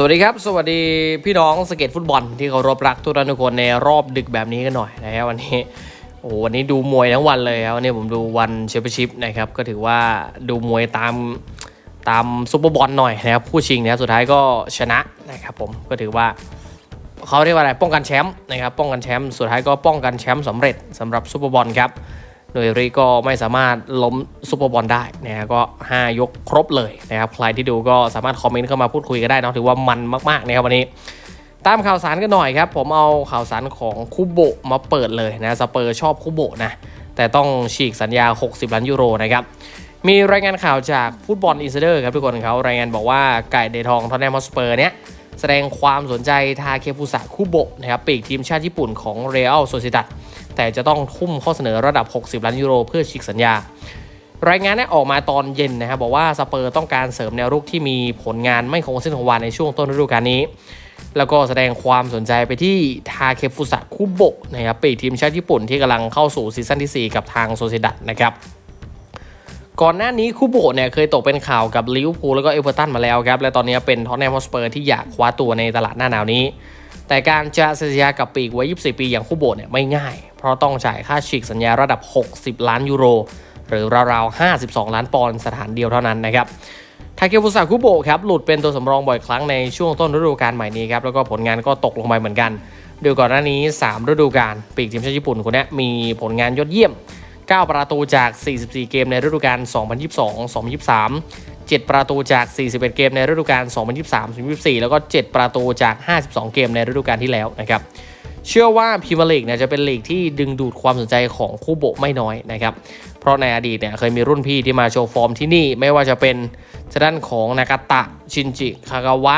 สวัสดีครับ สวัสดีพี่น้องสเก็ตฟุตบอลที่เคารพรักทุกท่านทุกคนในรอบดึกแบบนี้กันหน่อยนะครับวันนี้โอ้วันนี้ดูมวยทั้งวันเลยครับวันนี้ผมดูวันแชมเปี้ยนชิพนะครับก็ถือว่าดูมวยตามตามซุปเปอร์บอลหน่อยนะครับคู่ชิงนะครับสุดท้ายก็ชนะนะครับผมก็ถือว่าเขาเรียกว่าอะไรป้องกันแชมป์นะครับป้องกันแชมป์สุดท้ายก็ป้องกันแชมป์สำเร็จสำหรับซุปเปอร์บอลครับ โดยรีก็ไม่สามารถล้มซูเปอร์บอลได้นะฮะก็ 5 ยกครบเลยนะครับใครที่ดูก็สามารถคอมเมนต์เข้ามาพูดคุยกันได้นอะถือว่ามันมากๆนะครับวันนี้ ตามข่าวสารกันหน่อยครับ ผมเอาข่าวสารของคูโบะมาเปิดเลยนะสเปอร์ชอบคูโบะนะแต่ต้องฉีกสัญญา 60 ล้านยูโรนะครับมีรายงานข่าวจากฟุตบอลอินไซเดอร์ครับทุกคนเขารายงานบอกว่าไก่เดทองทอนแนมฮอสเปอร์เนี้ย แสดงความสนใจทาเคฟุสะคุโบะนะครับปีกทีมชาติญี่ปุ่นของเรอัลโซซิดัดแต่จะต้องทุ่มข้อเสนอระดับ 60 ล้านยูโรเพื่อฉีกสัญญา รายงานนี้ออกมาตอนเย็นนะครับบอกว่าสเปอร์ต้องการเสริมแนวรุกที่มีผลงานไม่คงเส้นคงวาในช่วงต้นฤดูกาลนี้ แล้วก็แสดงความสนใจไปที่ทาเคฟุสะคุโบะนะครับปีกทีมชาติญี่ปุ่นที่กำลังเข้าสู่ซีซั่นที่ 4 กับทางโซซิดัดนะครับ ก่อนหน้านี้คูโบเนี่ยเคยตกเป็นข่าวกับลิเวอร์พูลแล้วก็เอเวอร์ตันมาแล้วครับและตอนนี้เป็นท็อตแนมฮอสเปอร์ที่อยากคว้าตัวในตลาดหน้าหนาวนี้ แต่การจะเซ็นสัญญากับปีกวัย24 ปีอย่างคูโบเนี่ยไม่ง่าย เพราะต้องจ่ายค่าฉีกสัญญาระดับ 60 ล้านยูโร หรือราวๆ 52 ล้านปอนด์สถานเดียวเท่านั้นนะครับทาเกฟุสะคุโบะครับหลุดเป็นตัวสำรองบ่อยครั้งในช่วงต้นฤดูกาลใหม่นี้ครับแล้วก็ผลงานก็ตกลงไปเหมือนกันโดยก่อนหน้านี้ 3 ฤดูกาลปีกทีมชาติญี่ปุ่นคนนี้มีผลงานยอดเยี่ยม 9 ประตูจาก 44 เกมในฤดูกาล 2022-2023 7 ประตูจาก 41 เกมในฤดูกาล 2023-2024 แล้วก็ 7 ประตูจาก 52 เกมในฤดูกาลที่แล้วนะครับ เชื่อว่าพรีมียร์ลีกเนี่ยจะเป็นลีกที่ดึงดูดความสนใจของคู่โบะไม่น้อยนะครับ เพราะในอดีตเนี่ยเคยมีรุ่นพี่ที่มาโชว์ฟอร์มที่นี่ไม่ว่าจะเป็นทางด้านของนากาตะ ชินจิ คากาวะ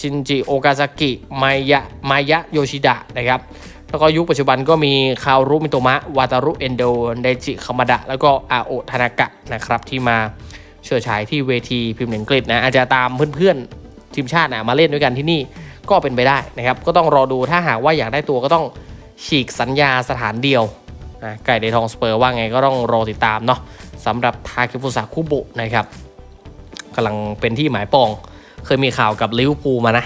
ชินจิ โอกาซากิมายะมายะ โยชิดะนะครับ แล้วก็ยุคปัจจุบันก็มีคารุมิโตมะ วาตารุเอนโดไดจิคามาดะ แล้วก็อาโอทานากะนะครับที่มาเชิดฉายที่เวทีพิมพ์อังกฤษนะอาจจะตามเพื่อนๆทีมชาตินะมาเล่นด้วยกันที่นี่ก็เป็นไปได้นะครับ ก็ต้องรอดูถ้าหากว่าอยากได้ตัวก็ต้องฉีกสัญญาสถานเดียวนะไก่เดทองสเปอร์ว่าไงก็ต้องรอติดตามเนาะสำหรับทาคิฟุสะคุโบะนะครับกำลังเป็นที่หมายปอง เคยมีข่าวกับลิเวอร์พูลมานะ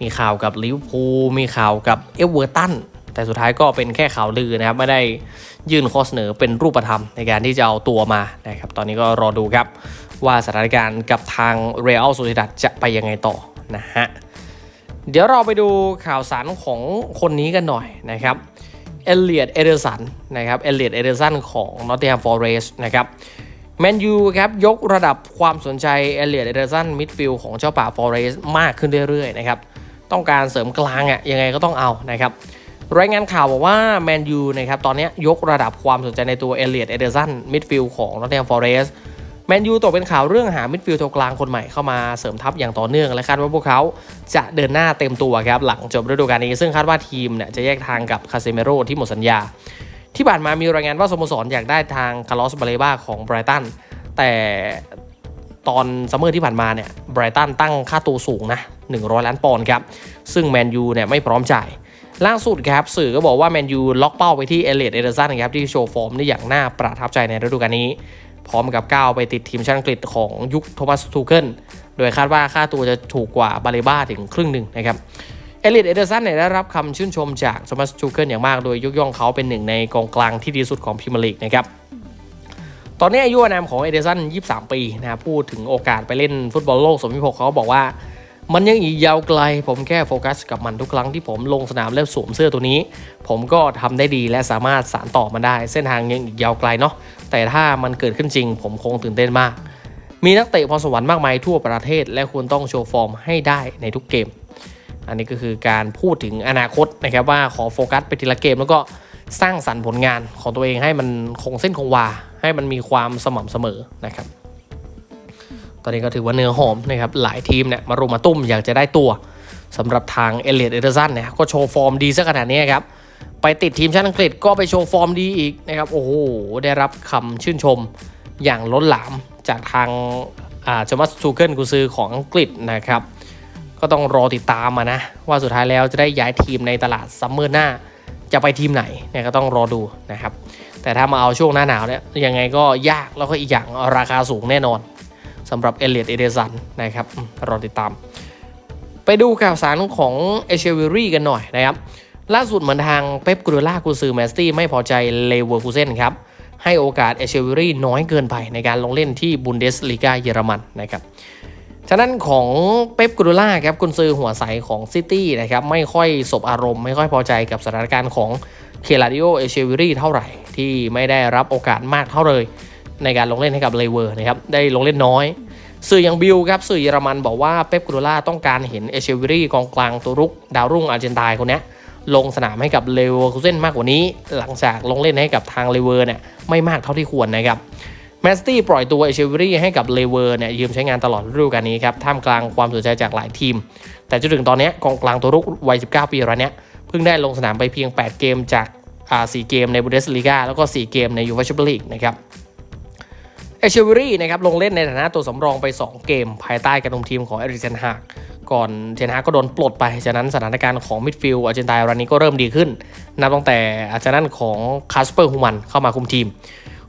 มีข่าวกับลิเวอร์พูลมีข่าวกับเอเวอร์ตัน แต่สุดท้ายก็เป็นแค่ข่าวลือนะครับไม่ได้ยื่นข้อเสนอเป็นรูปธรรมในการที่จะเอาตัวมานะครับตอนนี้ก็รอดูครับว่าสถานการณ์กับทางเรอัลโซซิดัดจะไปยังไงต่อนะฮะเดี๋ยวเราไปดูข่าวสารของคนนี้กันหน่อยนะครับเอเลียดเอเดอร์สันนะครับเอเลียดเอเดอร์สันของนอตติงแฮมฟอร์เรสนะครับแมนยูครับยกระดับความสนใจเอเลียดเอเดอร์สันมิดฟิลด์ของเจ้าป่าฟอร์เรสมากขึ้นเรื่อยๆนะครับต้องการเสริมกลางอะยังไงก็ต้องเอานะครับ รายงานข่าวบอกว่าแมนยูนะครับตอนนี้ยกระดับความสนใจในตัวเอเลียดเอเดอร์สันมิดฟิลด์ของนอตแฮมฟอเรสต์แมนยูตกเป็นข่าวเรื่องหามิดฟิลด์ตัวกลางคนใหม่เข้ามาเสริมทัพอย่างต่อเนื่องและคาดว่าพวกเขาจะเดินหน้าเต็มตัวครับหลังจบฤดูกาลนี้ ซึ่งคาดว่าทีมเนี่ยจะแยกทางกับคาเซเมโรที่หมดสัญญา ที่ผ่านมามีรายงานว่าสโมสรอยากได้ทางคาร์ลอสบาเลบาของไบรตันแต่ตอนซัมเมอร์ที่ผ่านมาเนี่ยไบรตันตั้งค่าตัวสูงนะ100 ล้านปอนด์ครับซึ่งแมนยูเนี่ยไม่พร้อมจ่าย ล่าสุดครับสื่อก็บอกว่าแมนยูล็อกเป้าไปที่เอเลดเอเดอร์สันครับที่โชว์ฟอร์มได้อย่างน่าประทับใจในฤดูกาลนี้ พร้อมกับก้าวไปติดทีมชาติอังกฤษของยุคโทมัสทูเกิลโดยคาดว่าค่าตัวจะถูกกว่าบาเลบ้าถึงครึ่งหนึ่งนะครับเอลิดเอเดอร์สันเนี่ยได้รับคำชื่นชมจากโทมัสทูเกิลอย่างมาก โดยยกย่องเขาเป็นหนึ่งในกองกลางที่ดีสุดของพรีเมียร์ลีกนะครับตอนนี้อายุอานามของเอเดอร์สัน 23 ปีนะพูดถึงโอกาสไปเล่นฟุตบอลโลก 2026 เขาบอกว่า มันยังอีกยาวไกล ผมแค่โฟกัสกับมันทุกครั้งที่ผมลงสนามแล้วสวมเสื้อตัวนี้ ผมก็ทำได้ดีและสามารถสานต่อมันได้ เส้นทางยังอีกยาวไกลเนาะแต่ถ้ามันเกิดขึ้นจริง ผมคงตื่นเต้นมาก มีนักเตะพรสวรรค์มากมายทั่วประเทศ และควรต้องโชว์ฟอร์มให้ได้ในทุกเกม อันนี้ก็คือการพูดถึงอนาคตนะครับว่าขอโฟกัสไปทีละเกมแล้วก็สร้างสรรค์ผลงานของตัวเองให้มันคงเส้นคงวาให้มันมีความสม่ำเสมอนะครับ ตอนนี้ก็ถือว่าเนื้อหอมนะครับหลายทีมเนี่ยมารุมมาตุ้มอยากจะได้ตัวสำหรับทางเอเลียดเอเดอร์สันเนี่ยก็โชว์ฟอร์มดีซะขนาดนี้ครับไปติดทีมชาติอังกฤษก็ไปโชว์ฟอร์มดีอีกนะครับโอ้โหได้รับคำชื่นชมอย่างล้นหลามจากทางอาจมัสทูเกิลกุซือของอังกฤษนะครับ ก็ต้องรอติดตามมานะ ว่าสุดท้ายแล้วจะได้ย้ายทีมในตลาดซัมเมอร์หน้า จะไปทีมไหนเนี่ยก็ต้องรอดูนะครับ แต่ถ้ามาเอาช่วงหน้าหนาวเนี่ยยังไงก็ยากแล้วก็อีกอย่างราคาสูงแน่นอน สำหรับเอเลียดเอเดสันนะครับรอติดตาม ไปดูข่าวสารของเอเชวิรี่กันหน่อยนะครับ ล่าสุดเหมือนทางเป๊ปกูเดล่ากูซือแมสตี้ไม่พอใจเลเวอร์คูเซนครับ ให้โอกาสเอเชวิรี่น้อยเกินไปในการลงเล่นที่บุนเดสลีกาเยอรมันนะครับฉะนั้นของเป๊ปกูโดล่าครับกุนซือหัวใสของซิตี้นะครับไม่ค่อยสบอารมณ์ ไม่ค่อยพอใจกับสถานการณ์ของเคลาดิโอเอเชวิรี่เท่าไหร่ ที่ไม่ได้รับโอกาสมากเท่าเลย ในการลงเล่นให้กับเลเวอร์นะครับได้ลงเล่นน้อย สื่ออย่างบิลครับสื่อเยอรมันบอกว่าเป๊ปกูโดล่าต้องการเห็นเอเชวิรี่กองกลางตัวรุกดาวรุ่งอาร์เจนตายคนนี้ลงสนามให้กับเลเวอร์คูเซนมากกว่านี้ หลังจากลงเล่นให้กับทางเลเวอร์เนี่ยไม่มากเท่าที่ควรนะครับแมสตี้ปล่อยตัวเอเชวิรี่ให้กับเลเวอร์เนี่ยยืมใช้งานตลอดฤดูกาลนี้ครับท่ามกลางความสนใจจากหลายทีม แต่จนถึงตอนนี้กองกลางตัวรุกวัย 19 ปีรายนี้เพิ่งได้ลงสนามไปเพียง 8 เกมจากอ่า4เกมในบูเดสลีกาแล้วก็ 4 เกมในยูฟ่าแชมเปี้ยนลีกนะครับ เอเชวิรี่นะครับลงเล่นในฐานะตัวสำรองไป 2 เกม ภายใต้การคุมทีมของเอริกเซนฮากก่อนเทนฮากก็โดนปลดไปจากนั้นสถานการณ์ของมิดฟิลด์อาร์เจนตายรายนี้ก็เริ่มดีขึ้น นับตั้งแต่อาจารย์นั้นของคาสเปอร์ฮูมันเข้ามาคุมทีม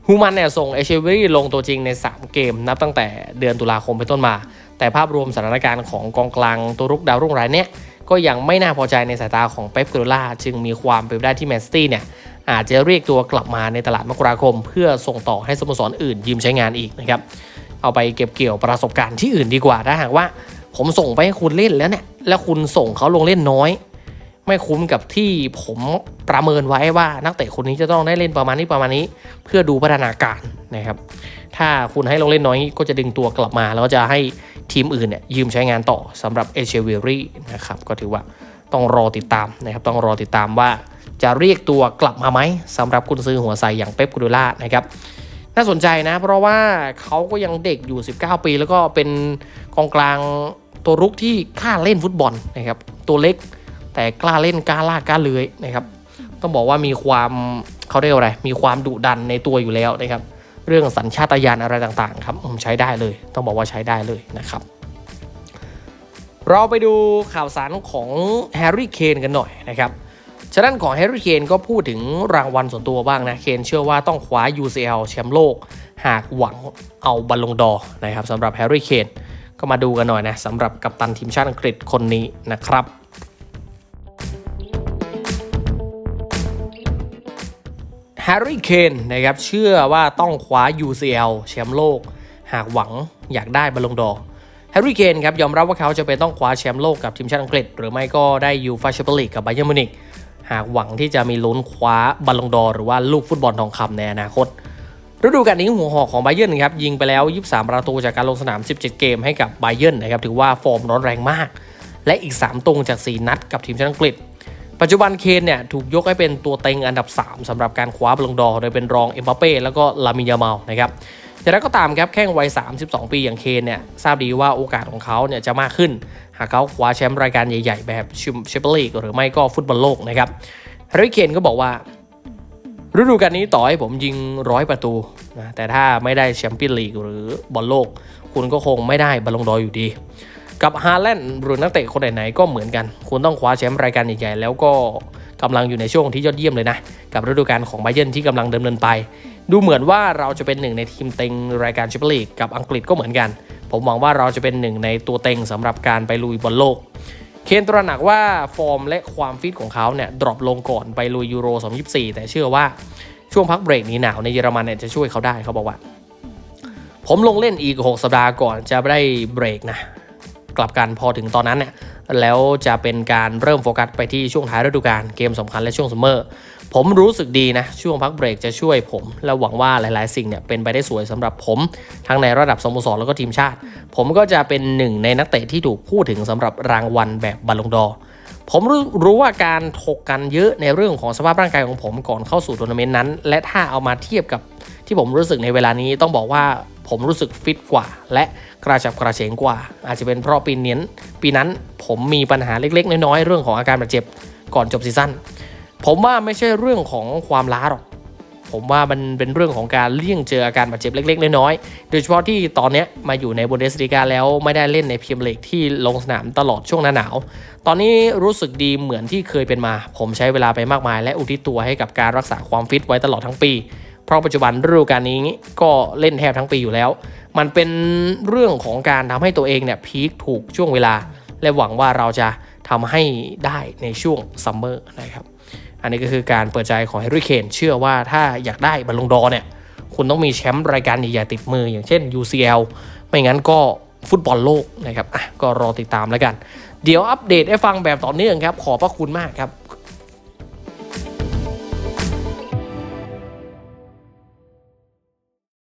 ฮูมันเนี่ยส่งเอเชเวอรี่ลงตัวจริงใน 3 เกม นับตั้งแต่เดือนตุลาคมเป็นต้นมา แต่ภาพรวมสถานการณ์ของกองกลางตัวรุกดาวรุ่งรายเนี้ยก็ยังไม่น่าพอใจในสายตาของเป๊ปกรล่าจึงมีความเป็นไปได้ที่แมนซิตี้เนี่ย อาจจะเรียกตัวกลับมาในตลาดมกราคม เพื่อส่งต่อให้สโมสรอื่นยืมใช้งานอีกนะครับเอาไปเก็บเกี่ยวประสบการณ์ที่อื่นดีกว่าถ้าหากว่า ผมส่งไปให้คุณเล่นแล้วเนี่ยแล้วคุณส่งเขาลงเล่นน้อย ไม่คุ้มกับที่ผมประเมินไว้ว่านักเตะคนนี้จะต้องได้เล่นประมาณนี้ประมาณนี้ เพื่อดูพัฒนาการนะครับถ้าคุณให้ลงเล่นน้อยก็จะดึงตัวกลับมา แล้วจะให้ทีมอื่นเนี่ยยืมใช้งานต่อสำหรับเอเชเวอรี่นะครับก็ถือว่าต้องรอติดตามนะครับต้องรอติดตามว่า จะเรียกตัวกลับมาไหมสำหรับกุนซือหัวใสอย่างเป๊ปกูดูล่านะครับน่าสนใจนะ เพราะว่าเขาก็ยังเด็กอยู่ 19 ปี แล้วก็เป็นกองกลางตัวรุกที่กล้าเล่นฟุตบอลนะครับตัวเล็กแต่กล้าเล่นกล้าลากกล้าเลื้อยนะครับต้องบอกว่ามีความเขาเรียกว่าอะไรมีความดุดันในตัวอยู่แล้วนะครับเรื่องสัญชาตญาณอะไรต่างๆครับผมใช้ได้เลย ต้องบอกว่าใช้ได้เลยนะครับเราไปดูข่าวสารของแฮร์รี่เคนกันหน่อยนะครับ ฉะนั้นของแฮร์รี่เคนก็พูดถึงรางวัลส่วนตัวบ้างนะ เคนเชื่อว่าต้องคว้า UCL แชมป์โลก หากหวังเอาบอลลงดอร์นะครับสำหรับแฮร์รี่เคนก็มาดูกันหน่อยนะสำหรับกัปตันทีมชาติอังกฤษคนนี้นะครับแฮร์รี่เคนนะครับเชื่อว่าต้องคว้า UCL แชมป์โลก หากหวังอยากได้บอลลงดอร์แฮร์รี่เคนครับยอมรับว่าเขาจะเป็นต้องคว้าแชมป์โลกกับทีมชาติอังกฤษ หรือไม่ก็ได้ยูฟาแชมเปี้ยนลีกกับไบเยอร์มิวนิก หากหวังที่จะมีลุ้นคว้าบอลลงดอรหรือว่าลูกฟุตบอลทองคำในอนาคตฤดูกาลนี้หัวหอกของไบเยอร์นครับยิงไปแล้ว 23 ประตูจากการลงสนาม 17 เกมให้กับไบเยอร์นนะครับถือว่าฟอร์มร้อนแรงมาก และอีก 3ตรงจาก 4 นัดกับทีมชาติอังกฤษ ปัจจุบันเคนเนี่ยถูกยกให้เป็นตัวเต็งอันดับ 3สำหรับการคว้าบอลลงดอโดยเป็นรองเอ็มบัปเป้แล้วก็ลามินยามาลนะครับ แต่แล้วก็ตามครับแข้งวัย 32 ปีอย่างเคนเนี่ยทราบดีว่าโอกาสของเขาเนี่ยจะมากขึ้น หากเขาคว้าแชมป์รายการใหญ่ ๆ แบบแชมเปี้ยนลีกหรือไม่ก็ฟุตบอลโลกนะครับแฮร์รี่เคนก็บอกว่า ฤดูกาลนี้ต่อให้ผมยิงร้อยประตูนะแต่ถ้าไม่ได้แชมเปี้ยนลีกหรือบอลโลก คุณก็คงไม่ได้บอลลงดอร์อยู่ดี กับฮาแลนด์หรือนักเตะคนไหนๆก็เหมือนกัน คุณต้องคว้าแชมป์รายการใหญ่ๆแล้วก็กำลังอยู่ในช่วงที่ยอดเยี่ยมเลยนะ กับฤดูกาลของไบเยนที่กำลังดำเนินไป ดูเหมือนว่าเราจะเป็นหนึ่งในทีมเต็งรายการแชมเปี้ยนลีกกับอังกฤษก็เหมือนกัน ผมหวังว่าเราจะเป็นหนึ่งในตัวเต็งสำหรับการไปลุยบอลโลก เคนตระหนักว่าฟอร์มและความฟิตของเขาเนี่ยดรอปลงก่อนไปลุยยูโร 2024 แต่เชื่อว่าช่วงพักเบรกนี้หนาวในเยอรมันเนี่ยจะช่วยเขาได้เขาบอกว่า ผมลงเล่นอีก 6 สัปดาห์ก่อนจะได้เบรกนะกลับกันพอถึงตอนนั้นเนี่ยแล้วจะเป็นการเริ่มโฟกัสไปที่ช่วงท้ายฤดูกาลเกมสำคัญและช่วงซัมเมอร์ ผมรู้สึกดีนะ ช่วงพักเบรกจะช่วยผม และหวังว่าหลาย ๆ สิ่งเนี่ยเป็นไปได้สวยสำหรับผม ทั้งในระดับสโมสรแล้วก็ทีมชาติ ผมก็จะเป็นหนึ่งในนักเตะที่ถูกพูดถึงสำหรับรางวัลแบบบอลลงดอร์ผมรู้รู้ว่าการถกกันเยอะในเรื่องของสภาพร่างกายของผมก่อนเข้าสู่ทัวร์นาเมนต์นั้น และถ้าเอามาเทียบกับที่ผมรู้สึกในเวลานี้ต้องบอกว่าผมรู้สึกฟิตกว่า และกระฉับกระเฉงกว่า อาจจะเป็นเพราะปีนี้ปีนั้นผมมีปัญหาเล็ก ๆ น้อย ๆ เรื่องของอาการบาดเจ็บก่อนจบซีซั่น ผมว่าไม่ใช่เรื่องของความล้าหรอก ผมว่ามันเป็นเรื่องของการเลี่ยงเจออาการบาดเจ็บเล็กๆ น้อยๆ โดยเฉพาะที่ตอนนี้มาอยู่ในบุนเดสลีกาแล้วไม่ได้เล่นในพรีเมียร์ลีกที่ลงสนามตลอดช่วงหน้าหนาว ตอนนี้รู้สึกดีเหมือนที่เคยเป็นมา ผมใช้เวลาไปมากมาย และอุทิศตัวให้กับการรักษาความฟิตไว้ตลอดทั้งปี เพราะปัจจุบันฤดูกาลนี้ก็เล่นแทบทั้งปีอยู่แล้ว มันเป็นเรื่องของการทำให้ตัวเองเนี่ยพีคถูกช่วงเวลา และหวังว่าเราจะทำให้ได้ในช่วงซัมเมอร์นะครับ อันนี้ก็คือการเปิดใจของแฮร์รี่เคนเชื่อว่าถ้าอยากได้บอลลงดอเนี่ยคุณต้องมีแชมป์รายการใหญ่ๆติดมือ อย่างเช่น UCL ไม่งั้นก็ฟุตบอลโลกนะครับอะก็รอติดตามแล้วกัน เดี๋ยวอัปเดตให้ฟังแบบต่อเนื่องครับ ขอบพระคุณมากครับ